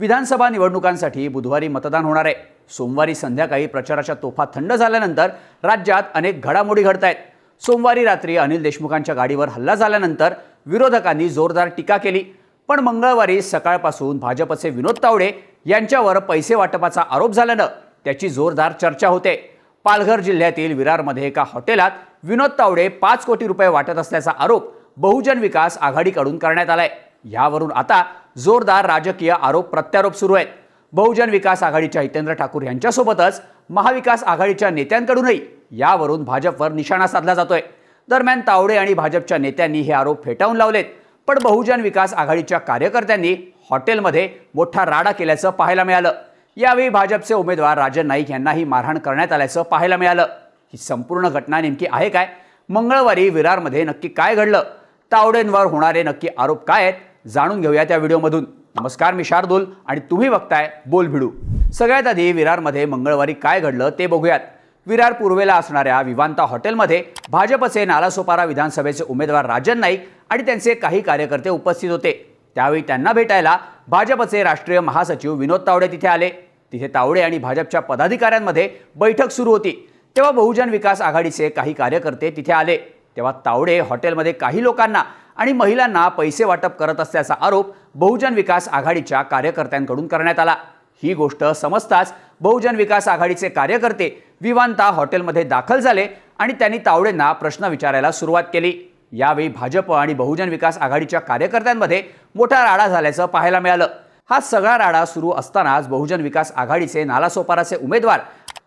विधानसभा निवडणुकांसाठी बुधवारी मतदान होणार आहे. सोमवारी संध्याकाळी प्रचाराच्या तोफा थंड झाल्यानंतर राज्यात अनेक घडामोडी घडत आहेत. सोमवारी रात्री अनिल देशमुखांच्या गाडीवर हल्ला झाल्यानंतर विरोधकांनी जोरदार टीका केली. पण मंगळवारी सकाळपासून भाजपचे विनोद तावडे यांच्यावर पैसे वाटपाचा आरोप झाल्यानं त्याची जोरदार चर्चा होते. पालघर जिल्ह्यातील विरारमध्ये एका हॉटेलात विनोद तावडे पाच कोटी रुपये वाटत असल्याचा आरोप बहुजन विकास आघाडीकडून करण्यात आलाय. यावरून आता जोरदार राजकीय आरोप प्रत्यारोप सुरू आहेत. बहुजन विकास आघाडीच्या हितेंद्र ठाकूर यांच्यासोबतच महाविकास आघाडीच्या नेत्यांकडूनही यावरून भाजपवर निशाणा साधला जातोय. दरम्यान तावडे आणि भाजपच्या नेत्यांनी हे आरोप फेटाळून लावलेत. पण बहुजन विकास आघाडीच्या कार्यकर्त्यांनी हॉटेलमध्ये मोठा राडा केल्याचं पाहायला मिळालं. यावेळी भाजपचे उमेदवार राजन नाईक यांनाही मारहाण करण्यात आल्याचं पाहायला मिळालं. ही संपूर्ण घटना नेमकी आहे काय? मंगळवारी विरारमध्ये नक्की काय घडलं? तावडेंवर होणारे नक्की आरोप काय आहेत? जाणून घेऊया त्या व्हिडिओमधून. नमस्कार मी शार्दूल आणि तुम्ही बघताय बोल भिडू. सगळ्यात आधी विरारमध्ये मंगळवारी काय घडलं ते बघूयात. विरार पूर्वेला असणाऱ्या विवांता हॉटेलमध्ये भाजपचे नालासोपारा विधानसभेचे उमेदवार राजन नाईक आणि त्यांचे काही कार्यकर्ते उपस्थित होते. त्यावेळी त्यांना भेटायला भाजपचे राष्ट्रीय महासचिव विनोद तावडे तिथे आले. तिथे तावडे आणि भाजपच्या पदाधिकाऱ्यांमध्ये बैठक सुरू होती. तेव्हा बहुजन विकास आघाडीचे काही कार्यकर्ते तिथे आले. तेव्हा तावडे हॉटेलमध्ये काही लोकांना आणि महिलांना पैसे वाटप करत असल्याचा आरोप बहुजन विकास आघाडीच्या कार्यकर्त्यांकडून करण्यात आला. ही गोष्ट समजताच बहुजन विकास आघाडीचे कार्यकर्ते विवांता हॉटेलमध्ये दाखल झाले आणि त्यांनी तावडेंना प्रश्न विचारायला सुरुवात केली. यावेळी भाजप आणि बहुजन विकास आघाडीच्या कार्यकर्त्यांमध्ये मोठा राडा झाल्याचं पाहायला मिळालं. हा सगळा राडा सुरू असतानाच बहुजन विकास आघाडीचे नालासोपाराचे उमेदवार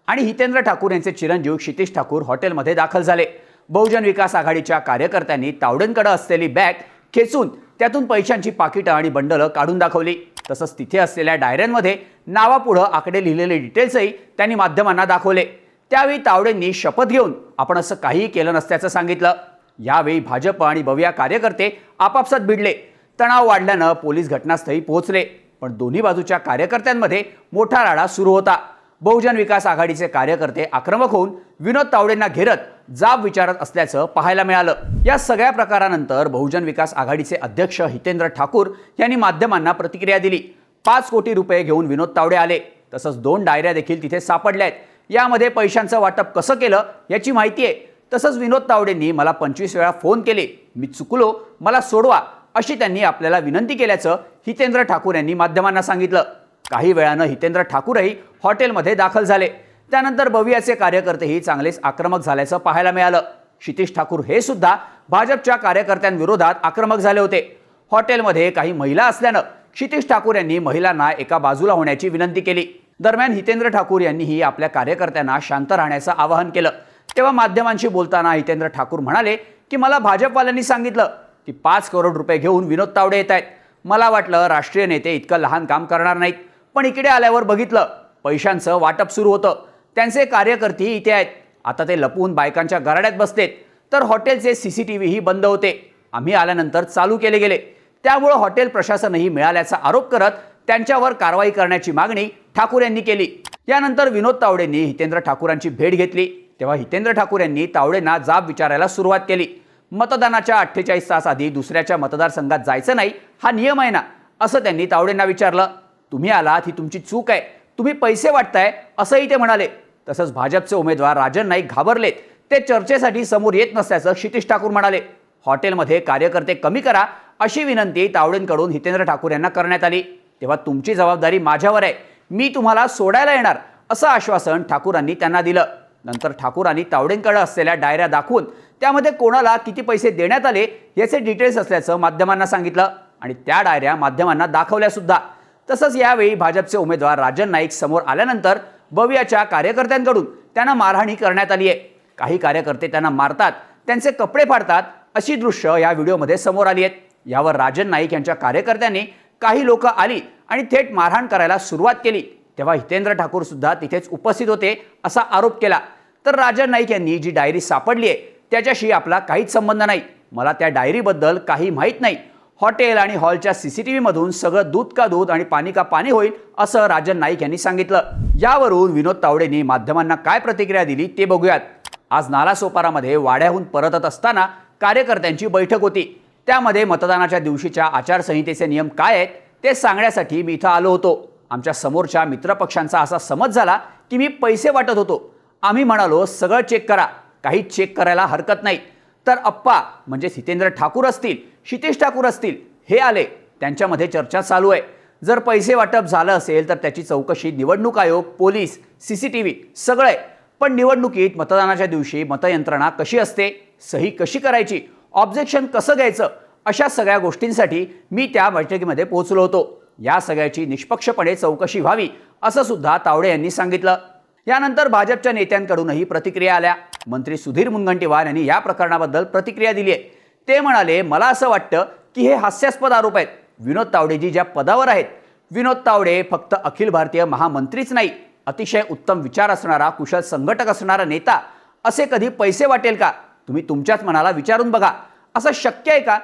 आणि हितेंद्र ठाकूर यांचे चिरंजीव क्षितिश ठाकूर हॉटेलमध्ये दाखल झाले. बहुजन विकास आघाडीच्या कार्यकर्त्यांनी तावडेंकडे असलेली बॅग खेचून त्यातून पैशांची पाकिटं आणि बंडलं काढून दाखवली. तसंच तिथे असलेल्या डायऱ्यांमध्ये नावापुढं आकडे लिहिलेले डिटेल्सही त्यांनी माध्यमांना दाखवले. त्यावेळी तावडेंनी शपथ घेऊन आपण असं काहीही केलं नसल्याचं सांगितलं. यावेळी भाजप आणि बविया कार्यकर्ते आपापसात भिडले. तणाव वाढल्यानं पोलीस घटनास्थळी पोहोचले. पण दोन्ही बाजूच्या कार्यकर्त्यांमध्ये मोठा राडा सुरू होता. बहुजन विकास आघाडीचे कार्यकर्ते आक्रमक होऊन विनोद तावडेंना घेरत जाब विचारत असल्याचं पाहायला मिळालं. या सगळ्या प्रकारानंतर बहुजन विकास आघाडीचे अध्यक्ष हितेंद्र ठाकूर यांनी माध्यमांना प्रतिक्रिया दिली. पाच कोटी रुपये घेऊन विनोद तावडे आले. तसंच दोन डायऱ्या देखील तिथे सापडल्या आहेत. यामध्ये पैशांचं वाटप कसं केलं याची माहिती आहे. तसंच विनोद तावडेंनी मला पंचवीस वेळा फोन केले. मी चुकलो मला सोडवा अशी त्यांनी आपल्याला विनंती केल्याचं हितेंद्र ठाकूर यांनी माध्यमांना सांगितलं. काही वेळानं हितेंद्र ठाकूरही हॉटेलमध्ये दाखल झाले. त्यानंतर बवियाचे कार्यकर्तेही चांगलेच आक्रमक झाल्याचं पाहायला मिळालं. क्षितिश ठाकूर हे सुद्धा भाजपच्या कार्यकर्त्यांविरोधात आक्रमक झाले होते. हॉटेलमध्ये काही महिला असल्यानं क्षितिश ठाकूर यांनी महिलांना एका बाजूला होण्याची विनंती केली. दरम्यान हितेंद्र ठाकूर यांनीही आपल्या कार्यकर्त्यांना शांत राहण्याचं आवाहन केलं. तेव्हा माध्यमांशी बोलताना हितेंद्र ठाकूर म्हणाले की मला भाजपवाल्यांनी सांगितलं की पाच करोड रुपये घेऊन विनोद तावडे येत आहेत मला वाटलं राष्ट्रीय नेते इतकं लहान काम करणार नाहीत. पण इकडे आल्यावर बघितलं पैशांचं वाटप सुरू होतं. त्यांचे कार्यकर्तेही इथे आहेत. आता ते लपवून बायकांच्या गराड्यात बसतेत तर हॉटेलचे सी सी टी व्हीही बंद होते. आम्ही आल्यानंतर चालू केले गेले. त्यामुळं हॉटेल प्रशासनही मिळाल्याचा आरोप करत त्यांच्यावर कारवाई करण्याची मागणी ठाकूर यांनी केली. यानंतर विनोद तावडेंनी हितेंद्र ठाकूरांची भेट घेतली. तेव्हा हितेंद्र ठाकूर यांनी तावडेंना जाब विचारायला सुरुवात केली. मतदानाच्या अठ्ठेचाळीस तास आधी दुसऱ्याच्या मतदारसंघात जायचं नाही हा नियम आहे ना असं त्यांनी तावडेंना विचारलं. तुम्ही आलात ही तुमची चूक आहे. तुम्ही पैसे वाटताय असंही ते म्हणाले. तसंच भाजपचे उमेदवार राजन नाईक घाबरलेत. ते चर्चेसाठी समोर येत नसल्याचं क्षितिश ठाकूर म्हणाले. हॉटेलमध्ये कार्यकर्ते कमी करा अशी विनंती तावडेंकडून हितेंद्र ठाकूर यांना करण्यात आली. तेव्हा तुमची जबाबदारी माझ्यावर आहे. मी तुम्हाला सोडायला येणार असं आश्वासन ठाकूरांनी त्यांना दिलं. नंतर ठाकूरांनी तावडेंकडे असलेल्या डायऱ्या दाखवून त्यामध्ये कोणाला किती पैसे देण्यात आले याचे डिटेल्स असल्याचं माध्यमांना सांगितलं आणि त्या डायऱ्या माध्यमांना दाखवल्या सुद्धा तसंच यावेळी भाजपचे उमेदवार राजन नाईक समोर आल्यानंतर बवियाच्या कार्यकर्त्यांकडून त्यांना मारहाणी करण्यात आली आहे. काही कार्यकर्ते त्यांना मारतात त्यांचे कपडे फाडतात अशी दृश्य या व्हिडिओमध्ये समोर आली आहेत. यावर राजन नाईक यांच्या कार्यकर्त्यांनी काही लोक आली आणि थेट मारहाण करायला सुरुवात केली. तेव्हा हितेंद्र ठाकूर सुद्धा तिथेच उपस्थित होते असा आरोप केला. तर राजन नाईक यांनी जी डायरी सापडली आहे त्याच्याशी आपला काहीच संबंध नाही. मला त्या डायरीबद्दल काही माहीत नाही. हॉटेल आणि हॉलच्या सीसीटीव्हीमधून सगळं दूध का दूध आणि पाणी का पाणी होईल असं राजन नाईक यांनी सांगितलं. यावरून विनोद तावडेंनी माध्यमांना काय प्रतिक्रिया दिली ते बघूयात. आज नालासोपारामध्ये वाड्याहून परतत असताना कार्यकर्त्यांची बैठक होती. त्यामध्ये मतदानाच्या दिवशीच्या आचारसंहितेचे नियम काय आहेत ते सांगण्यासाठी मी इथं आलो होतो. आमच्या समोरच्या मित्रपक्षांचा असा समज झाला की मी पैसे वाटत होतो. आम्ही म्हणालो सगळं चेक करा. काही चेक करायला हरकत नाही. तर अप्पा म्हणजे हितेंद्र ठाकूर असतील क्षितेश ठाकूर असतील हे आले. त्यांच्यामध्ये चर्चा चालू आहे. जर पैसे वाटप झालं असेल तर त्याची चौकशी निवडणूक आयोग police C C T V सगळं आहे. पण निवडणुकीत मतदानाच्या दिवशी मतयंत्रणा कशी असते सही कशी करायची ऑब्जेक्शन कसं घ्यायचं अशा सगळ्या गोष्टींसाठी मी त्या बैठकीमध्ये पोहोचलो होतो. या सगळ्याची निष्पक्षपणे चौकशी व्हावी असं सुद्धा तावडे यांनी सांगितलं. यानंतर भाजपच्या नेत्यांकडूनही प्रतिक्रिया आल्या. मंत्री सुधीर मुनगंटीवार यांनी या प्रकरणाबद्दल प्रतिक्रिया दिली आहे. ते म्हणाले मला असं वाटतं की हे हास्यास्पद आरोप आहेत. विनोद तावडेजी ज्या पदावर आहेत विनोद तावडे फक्त अखिल भारतीय महामंत्रीच नाही अतिशय उत्तम विचार असणारा कुशल संघटक असणारा नेता. असे कधी पैसे वाटेल का? तुम्ही तुमच्याच मनाला विचारून बघा. असं शक्य आहे का?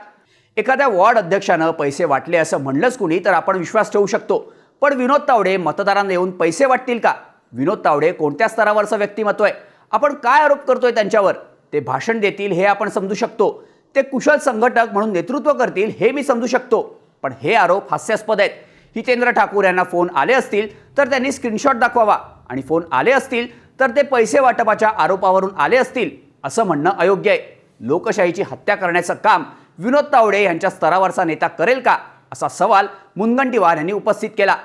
एखाद्या वॉर्ड अध्यक्षानं पैसे वाटले असं म्हणलंच कुणी तर आपण विश्वास ठेवू शकतो. पण विनोद तावडे मतदारांना येऊन पैसे वाटतील का? विनोद तावडे कोणत्या स्तरावरचं व्यक्तिमत्व आहे? आपण काय आरोप करतोय त्यांच्यावर? ते भाषण देतील हे आपण समजू शकतो. ते कुशल संघटक म्हणून नेतृत्व करतील हे मी समजू शकतो. पण हे आरोप हास्यास्पद आहेत. हितेंद्र ठाकूर यांना फोन आले असतील तर त्यांनी स्क्रीनशॉट दाखवावा. आणि फोन आले असतील तर ते पैसे वाटपाच्या आरोपावरून आले असतील असं म्हणणं अयोग्य आहे. लोकशाहीची हत्या करण्याचं काम विनोद तावडे यांच्या स्तरावरचा नेता करेल का असा सवाल मुनगंटीवार यांनी उपस्थित केला.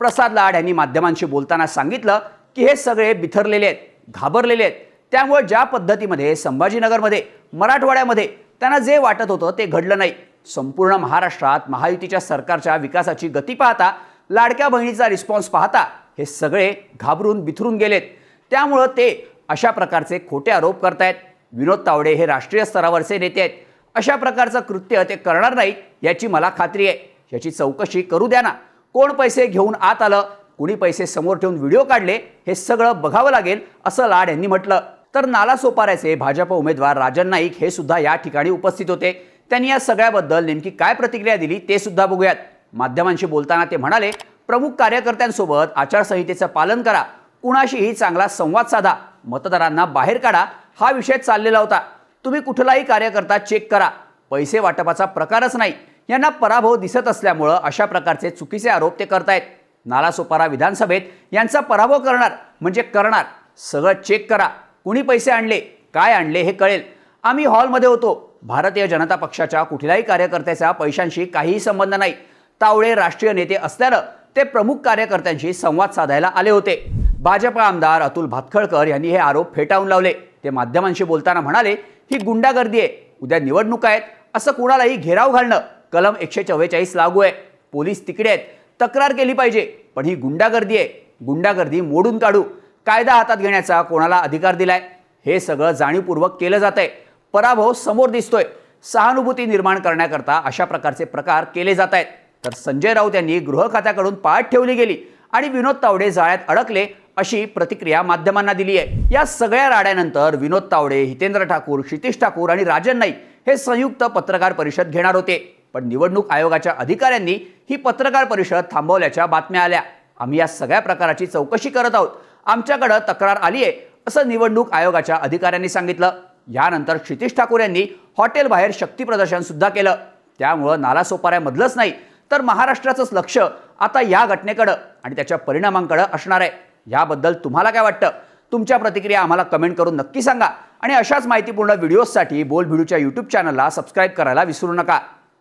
प्रसाद लाड यांनी माध्यमांशी बोलताना सांगितलं की हे सगळे बिथरलेले आहेत घाबरलेले आहेत. त्यामुळे ज्या पद्धतीमध्ये संभाजीनगरमध्ये मराठवाड्यामध्ये त्यांना जे वाटत होतं ते घडलं नाही. संपूर्ण महाराष्ट्रात महायुतीच्या सरकारच्या विकासाची गती पाहता लाडक्या बहिणीचा रिस्पॉन्स पाहता हे सगळे घाबरून बिथरून गेलेत. त्यामुळं ते अशा प्रकारचे खोटे आरोप करतायत. विनोद तावडे हे राष्ट्रीय स्तरावरचे नेते आहेत. अशा प्रकारचं कृत्य ते करणार नाहीत याची मला खात्री आहे. याची चौकशी करू द्या ना. कोण पैसे घेऊन आत आलं कुणी पैसे समोर ठेवून व्हिडिओ काढले हे सगळं बघावं लागेल असं लाड यांनी म्हटलं. तर नालासोपाऱ्याचे भाजप उमेदवार राजन नाईक हे सुद्धा या ठिकाणी उपस्थित होते. त्यांनी या सगळ्याबद्दल नेमकी काय प्रतिक्रिया दिली ते सुद्धा बघूयात. माध्यमांशी बोलताना ते म्हणाले प्रमुख कार्यकर्त्यांसोबत आचारसंहितेचं पालन करा. कुणाशीही चांगला संवाद साधा. मतदारांना बाहेर काढा. हा विषय चाललेला होता. तुम्ही कुठलाही कार्यकर्ता चेक करा. पैसे वाटपाचा प्रकारच नाही. यांना पराभव दिसत असल्यामुळं अशा प्रकारचे चुकीचे आरोप ते करतायत. नालासोपारा विधानसभेत यांचा पराभव करणार म्हणजे करणार. सगळं चेक करा. कुणी पैसे आणले काय आणले हे कळेल. आम्ही हॉलमध्ये होतो. भारतीय जनता पक्षाच्या कुठल्याही कार्यकर्त्याचा पैशांशी काहीही संबंध नाही. तावडे राष्ट्रीय नेते असल्यानं ते प्रमुख कार्यकर्त्यांशी संवाद साधायला आले होते. भाजप आमदार अतुल भातखळकर यांनी हे आरोप फेटाळून लावले. ते माध्यमांशी बोलताना म्हणाले ही गुंडागर्दी आहे. उद्या निवडणुका आहेत. असं कुणालाही घेराव घालणं कलम एकशे चव्वेचाळीस लागू आहे. पोलीस तिकडे आहेत. तक्रार केली पाहिजे. पण ही गुंडागर्दी आहे. गुंडागर्दी मोडून काढू. कायदा हातात घेण्याचा कोणाला अधिकार दिलाय? हे सगळं जाणीवपूर्वक केलं जात आहे पराभव समोर दिसतोय. सहानुभूती निर्माण करण्याकरता अशा प्रकारचे प्रकार केले जात आहेत तर संजय राऊत यांनी गृह खात्याकडून पाठ ठेवली गेली आणि विनोद तावडे जाळ्यात अडकले अशी प्रतिक्रिया माध्यमांना दिली आहे. या सगळ्या राड्यानंतर विनोद तावडे हितेंद्र ठाकूर क्षितिश ठाकूर आणि राजन नाईक हे संयुक्त पत्रकार परिषद घेणार होते. पण निवडणूक आयोगाच्या अधिकाऱ्यांनी ही पत्रकार परिषद थांबवल्याच्या बातम्या आल्या. आम्ही या सगळ्या प्रकाराची चौकशी करत आहोत. आमच्याकडं तक्रार आली आहे असं निवडणूक आयोगाच्या अधिकाऱ्यांनी सांगितलं. यानंतर क्षितिश ठाकूर यांनी हॉटेलबाहेर शक्तीप्रदर्शन सुद्धा केलं. त्यामुळं नालासोपाऱ्यामधलंच नाही तर महाराष्ट्राचंच लक्ष आता या घटनेकडं आणि त्याच्या परिणामांकडं असणार आहे. याबद्दल तुम्हाला काय वाटतं? तुमच्या प्रतिक्रिया आम्हाला कमेंट करून नक्की सांगा. आणि अशाच माहितीपूर्ण व्हिडिओजसाठी बोलभिडूच्या यूट्यूब चॅनलला सबस्क्राईब करायला विसरू नका.